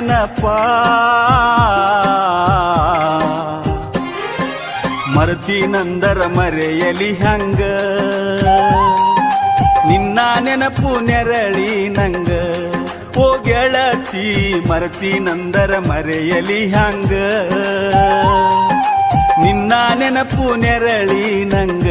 ನೆನಪ ಮರ್ತೀನಂದರ ಮರೆಯಲಿ ಹಂಗ. ನಿನ್ನ ನೆನಪು ನೆರಳಿ ನಂಗ. ಓ ಗೆಳತಿ ಮರ್ತೀನಂದರ ಮರೆಯಲಿ ಹಂಗ. ನಿನ್ನ ನೆನಪು ನೆರಳಿ ನಂಗ.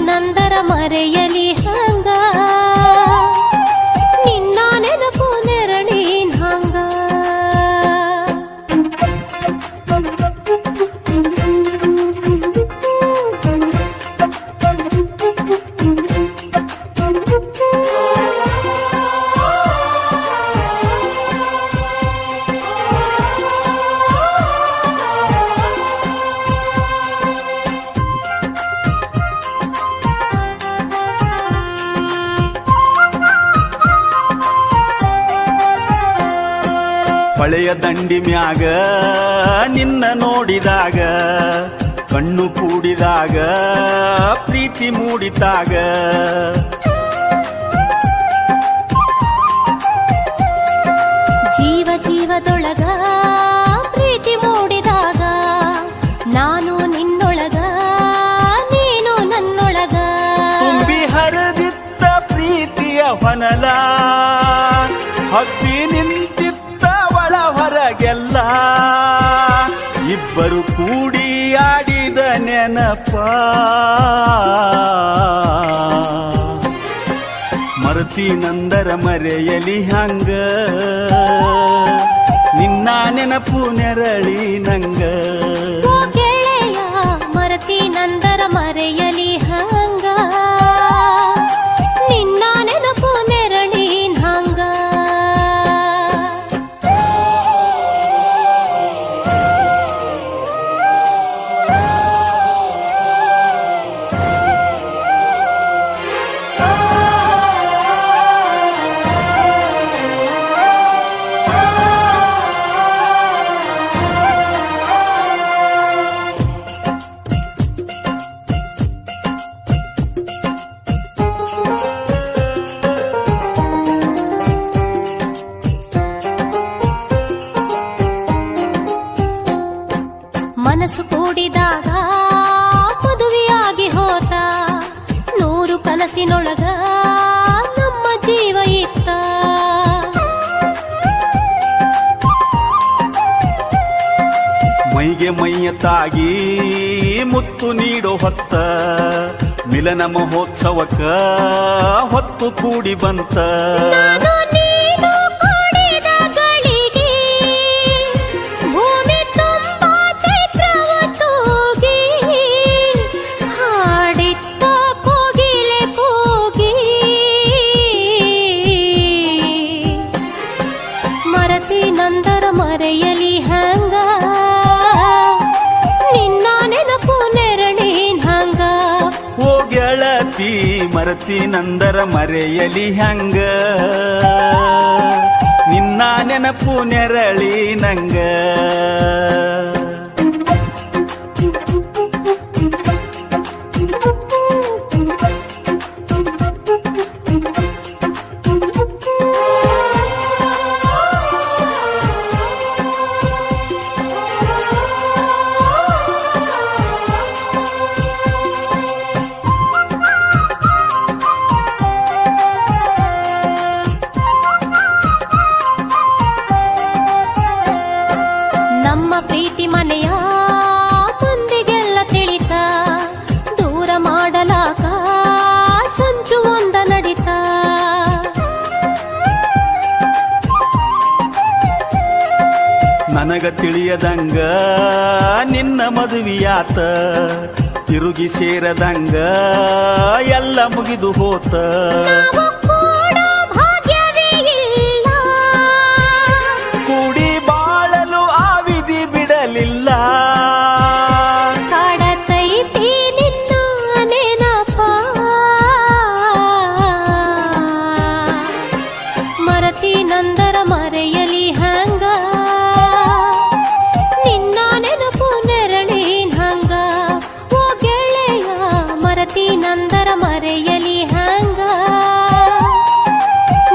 ನಂದರ ಮರೆಯಲಿ ಹೊಳೆಯ ದಂಡಿ ಮ್ಯಾಗ ನಿನ್ನ ನೋಡಿದಾಗ ಕಣ್ಣು ಕೂಡಿದಾಗ ಪ್ರೀತಿ ಮೂಡಿದಾಗ ಜೀವ ಜೀವದೊಳಗ ನೆನಪ ಮರತಿ ನಂದರ ಮರೆಯಲಿ ಹಂಗ. ನಿನ್ನ ನೆನಪು ನೆರಳಿ ನಂಗ. ಮನಸ್ಸು ಕೂಡಿದಾಗ ಮದುವೆಯಾಗಿ ಹೋತ. ನೂರು ಕನಸಿನೊಳಗ ನಮ್ಮ ಜೀವ ಇತ್ತ. ಮೈಗೆ ಮೈಯ ತಾಗಿ ಮುತ್ತು ನೀಡೋ ಹೊತ್ತ. ಮಿಲನ ಮಹೋತ್ಸವಕ್ಕ ಹೊತ್ತು ಕೂಡಿ ಬಂತ. ನಂದರ ಮರೆಯಲಿ ಹಂಗ. ನಿನ್ನ ನೆನಪು ನೆರಳಿ ಹಂಗ. ಓ ಗೆಳತಿ, ಮರತಿ ನಂದರ ಮರೆಯಲಿ ಹಂಗ. ನಿನ್ನ ನೆನಪು ನೆರಳಿ ನಂಗ ನನಗ ತಿಳಿಯದಂಗ ನಿನ್ನ ಮದುವೆಯಾತ ತಿರುಗಿ ಸೇರದಂಗ ಎಲ್ಲ ಮುಗಿದು ಹೋತ. ನಂದರ ಮರೆಯಲಿ ಹಂಗ.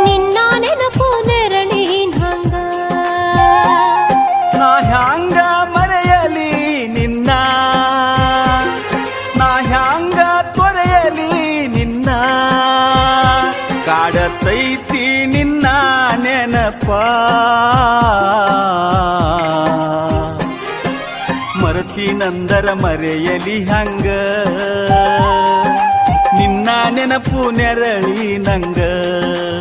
ನಿನ್ನ ನೆನಪು ನೆರಳಿ ಹಂಗ. ನಾ ಹ್ಯಾಂಗ ಮರೆಯಲಿ ನಿನ್ನ? ನಾ ಹ್ಯಾಂಗ ತೊರೆಯಲಿ ನಿನ್ನ? ಕಾಡತೈತಿ ನಿನ್ನ ನೆನಪ. ನಂದರ ಮರೆಯಲಿ ಹಂಗ. ನಂಗ.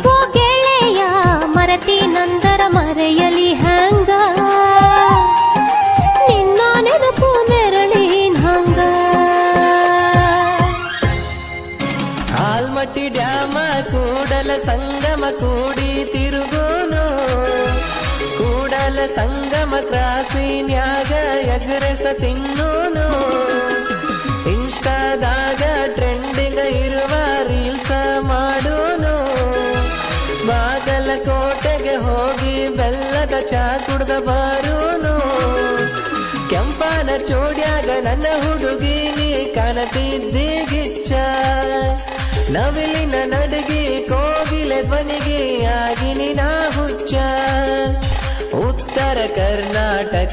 ಓ ಗೆಳೆಯ ಮರತಿ ನಂದರ ಮರೆಯಲಿ ಹಂಗ. ನಿನ್ನ ನೆನಪು ನೆರಳಿ ನಂಗ. ಆಲ್ಮಟ್ಟಿ ಡ್ಯಾಮ ಕೂಡಲ ಸಂಗಮ ಕೂಡಿ ತಿರುಗೋನು. ಕೂಡಲ ಸಂಗಮ ಕ್ರಾಸಿನ್ಯಾಗ ಎಗರೆಸ ತಿನ್ನೋನು. ಬಾರೋನು. ಕೆಂಪನ ಚೋಡ್ಯಾಗ ನನ್ನ ಹುಡುಗಿ ನೀ ಕಾಣತಿದ್ದಿ ಗಿಚ್ಚ. ನವಿಲಿನ ನಡಗಿ ಕೋಗಿಲೆ ಧ್ವನಿಗೆ ಆಗಿ ಹುಚ್ಚ. ಉತ್ತರ ಕರ್ನಾಟಕ